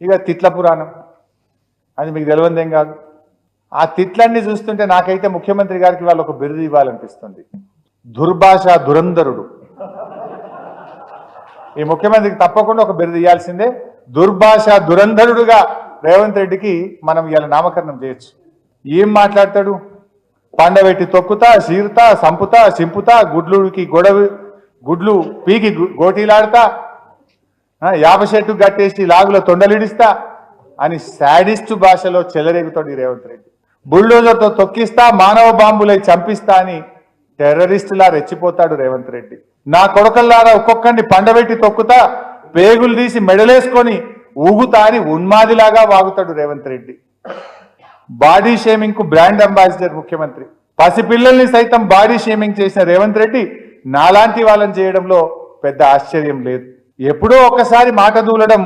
ఇక తిట్ల పురాణం. అది మీకు తెలియదేం కాదు. ఆ తిట్లన్నీ చూస్తుంటే నాకైతే ముఖ్యమంత్రి గారికి వాళ్ళు ఒక బిరుదు ఇవ్వాలనిపిస్తుంది. దుర్భాష దురంధరుడు. ఈ ముఖ్యమంత్రికి తప్పకుండా ఒక బిరుదు ఇవ్వాల్సిందే. దుర్భాష దురంధరుడుగా రేవంత్ రెడ్డికి మనం ఇవాళ నామకరణం చేయొచ్చు. ఏం మాట్లాడతాడు? పండబెట్టి తొక్కుతా చీరుతా సంపుతా చింపుతా గుడ్లుకి గొడవ గుడ్లు పీకి గోటీలాడతా ఆ, యాప చెట్టు కట్టేసి లాగులో తొండలిడిస్తా అని శాడిస్ట్ భాషలో చెలరేగుతాడు ఈ రేవంత్ రెడ్డి. బుల్డోజర్తో తొక్కిస్తా మానవ బాంబులై చంపిస్తా అని టెర్రరిస్టులా రెచ్చిపోతాడు రేవంత్ రెడ్డి. నా కొడకల్లారా ఒక్కొక్కడిని పండబెట్టి తొక్కుతా పేగులు తీసి మెడలేసుకొని ఊగుతా అని ఉన్మాదిలాగా వాగుతాడు రేవంత్ రెడ్డి. బాడీ షేమింగ్కు బ్రాండ్ అంబాసిడర్ ముఖ్యమంత్రి. పసిపిల్లల్ని సైతం బాడీ షేమింగ్ చేసిన రేవంత్ రెడ్డి నాలాంటి వాళ్ళని చేయడంలో పెద్ద ఆశ్చర్యం లేదు. ఎప్పుడో ఒకసారి మాట దూలడం